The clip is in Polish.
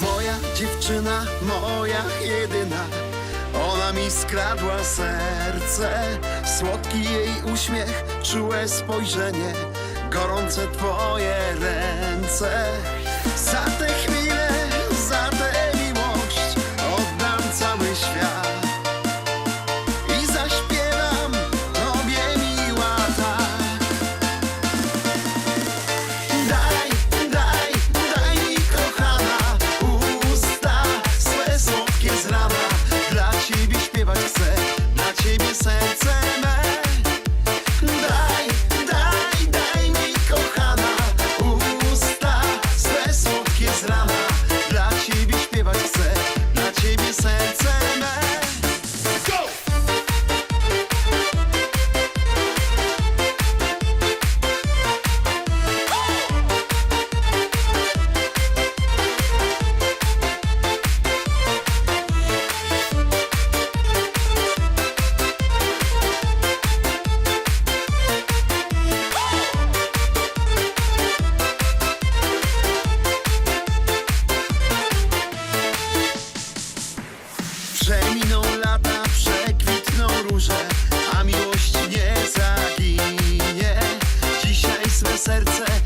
Moja dziewczyna, moja jedyna Ona mi skradła serce. Słodki jej uśmiech, czułe spojrzenie Gorące twoje ręce. Sam Że miną lata, przekwitną róże A miłość nie zaginie. Dzisiaj swe serce